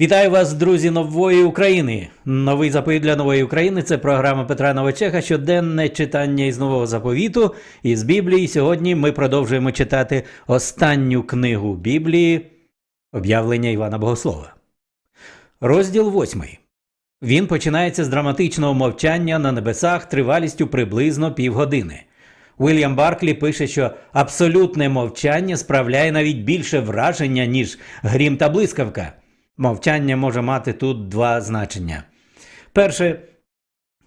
Вітаю вас, друзі, нової України. Новий заповіт для нової України. Це програма Петра Новачеха. Щоденне читання із нового заповіту із Біблії. Сьогодні ми продовжуємо читати останню книгу Біблії Об'явлення Івана Богослова. Розділ 8. Він починається з драматичного мовчання на небесах тривалістю приблизно півгодини. Уільям Барклі пише, що абсолютне мовчання справляє навіть більше враження, ніж грім та блискавка. Мовчання може мати тут два значення. Перше,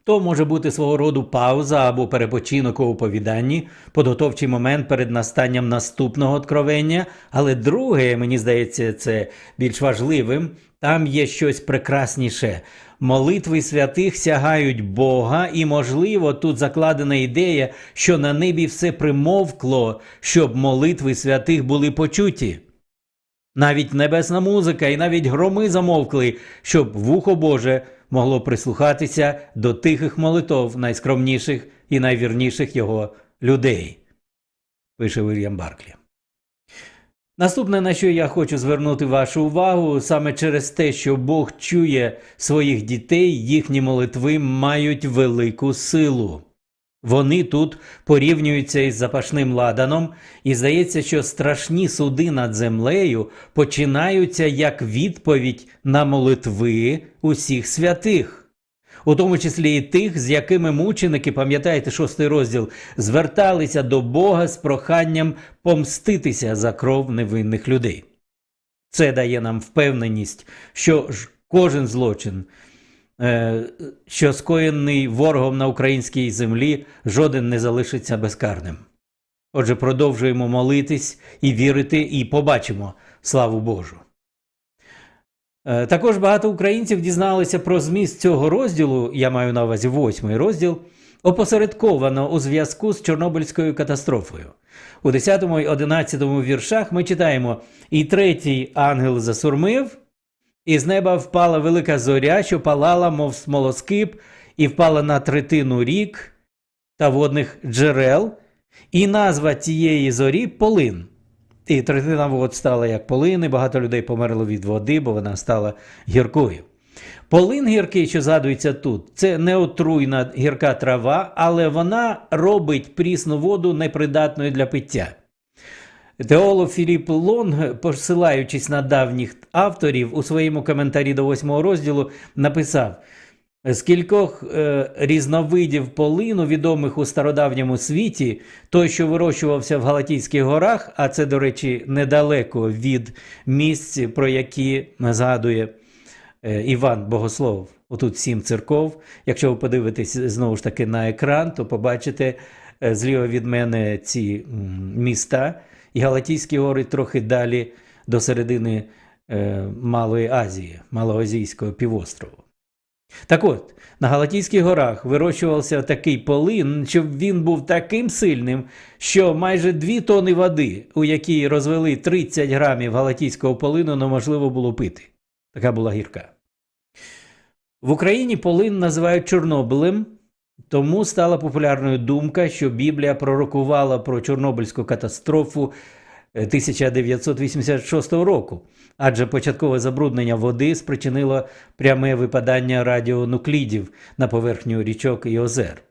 то може бути свого роду пауза або перепочинок у оповіданні, підготовчий момент перед настанням наступного откровення. Але друге, мені здається, це більш важливим. Там є щось прекрасніше. Молитви святих сягають Бога, і, можливо, тут закладена ідея, що на небі все примовкло, щоб молитви святих були почуті. Навіть небесна музика і навіть громи замовкли, щоб вухо Боже могло прислухатися до тихих молитов найскромніших і найвірніших його людей, пише Вільям Барклі. Наступне, на що я хочу звернути вашу увагу, саме через те, що Бог чує своїх дітей, їхні молитви мають велику силу. Вони тут порівнюються із запашним ладаном, і здається, що страшні суди над землею починаються як відповідь на молитви усіх святих, у тому числі і тих, з якими мученики, пам'ятаєте, шостий розділ, зверталися до Бога з проханням помститися за кров невинних людей. Це дає нам впевненість, що кожен злочин що скоєний ворогом на українській землі, жоден не залишиться безкарним. Отже, продовжуємо молитись і вірити, і побачимо славу Божу. Е, Також багато українців дізналися про зміст цього розділу, я маю на увазі восьмий розділ, опосередковано у зв'язку з Чорнобильською катастрофою. У 10 і 11 віршах ми читаємо: І третій ангел засурмив, і з неба впала велика зоря, що палала, мов смолоскип, і впала на третину рік та водних джерел, і назва цієї зорі полин. І третина вод стала як полин, і багато людей померло від води, бо вона стала гіркою. Полин гіркий, що згадується тут, це не отруйна гірка трава, але вона робить прісну воду непридатною для пиття. Теолог Філіп Лонг, посилаючись на давніх авторів, у своєму коментарі до восьмого розділу написав: з кількох е, різновидів полину, відомих у стародавньому світі, той, що вирощувався в Галатійських горах, а це, до речі, недалеко від місць, про які згадує е, Іван Богослов. Отут сім церков. Якщо ви подивитесь знову ж таки на екран, то побачите е, зліва від мене ці м, міста. І Галатійські гори трохи далі до середини е, Малої Азії, Малоазійського півострову. Так от, на Галатійських горах вирощувався такий полин, щоб він був таким сильним, що майже дві тони води, у якій розвели 30 грамів галатійського полину, неможливо було пити. Така була гірка. В Україні полин називають Чорнобилем, тому стала популярною думка, що Біблія пророкувала про Чорнобильську катастрофу е, 1986 року, адже початкове забруднення води спричинило пряме випадання радіонуклідів на поверхню річок і озер.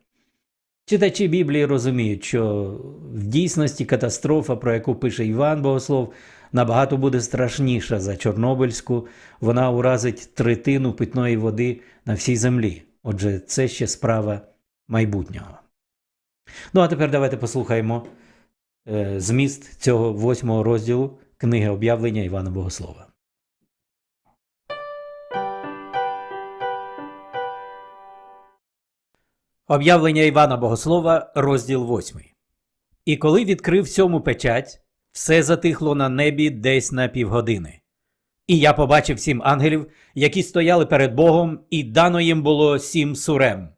Читачі Біблії розуміють, що в дійсності катастрофа, про яку пише Іван Богослов, набагато буде страшніша за Чорнобильську, вона уразить третину питної води на всій землі. Отже, це ще справа майбутнього. Ну а тепер давайте послухаємо е, зміст цього восьмого розділу книги об'явлення Івана Богослова. Об'явлення Івана Богослова, розділ 8. І коли відкрив сьому печать, все затихло на небі десь на півгодини. І я побачив сім ангелів, які стояли перед Богом, і дано їм було сім сурем.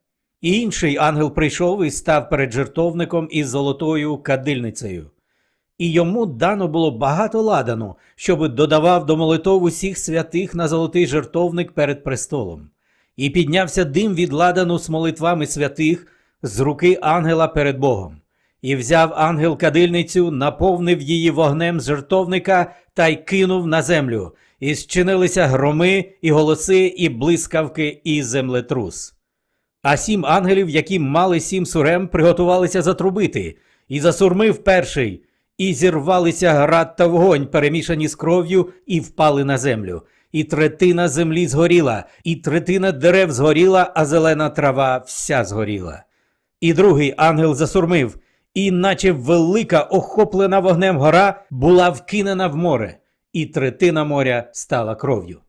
Інший ангел прийшов і став перед жертовником із золотою кадильницею. І йому дано було багато ладану, щоб додавав до молитов усіх святих на золотий жертовник перед престолом. І піднявся дим від ладану з молитвами святих з руки ангела перед Богом. І взяв ангел кадильницю, наповнив її вогнем з жертовника та й кинув на землю. і зчинилися громи, і голоси, і блискавки, і землетрус. А сім ангелів, які мали сім сурем, приготувалися затрубити, і засурмив перший, і зірвалися град та вогонь, перемішані з кров'ю, і впали на землю. І третина землі згоріла, і третина дерев згоріла, а зелена трава вся згоріла. І другий ангел засурмив, і, наче велика охоплена вогнем гора, була вкинена в море, і третина моря стала кров'ю.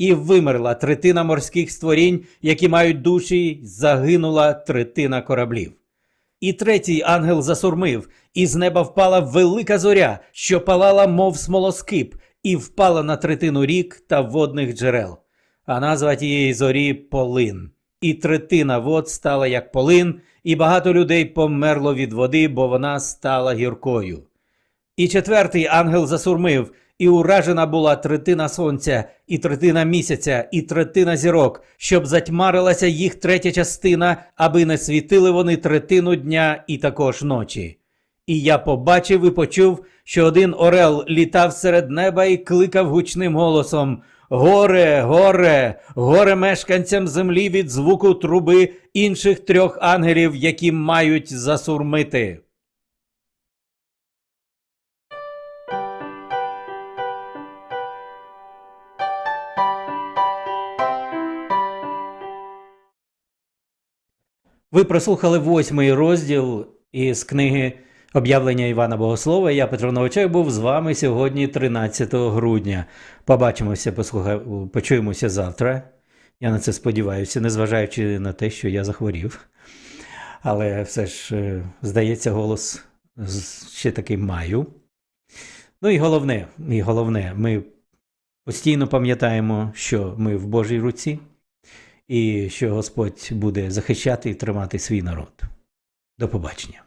І вимерла третина морських створінь, які мають душі, загинула третина кораблів. І третій ангел засурмив, і з неба впала велика зоря, що палала, мов смолоскип, і впала на третину рік та водних джерел. А назва тієї зорі полин. І третина вод стала як полин, і багато людей померло від води, бо вона стала гіркою. І четвертий ангел засурмив, і уражена була третина сонця, і третина місяця, і третина зірок, щоб затьмарилася їх третя частина, аби не світили вони третину дня і також ночі. І я побачив і почув, що один орел літав серед неба і кликав гучним голосом Горе, горе, горе мешканцям землі від звуку труби інших трьох ангелів, які мають засурмити. Ви прослухали восьмий розділ із книги Об'явлення Івана Богослова. Я Петро Новичак був з вами сьогодні, 13 грудня. Побачимося, послуха... почуємося завтра. Я на це сподіваюся, незважаючи на те, що я захворів. Але все ж, е, здається, голос ще таки маю. Ну і головне, і головне, ми постійно пам'ятаємо, що ми в Божій руці і що Господь буде захищати і тримати свій народ. До побачення.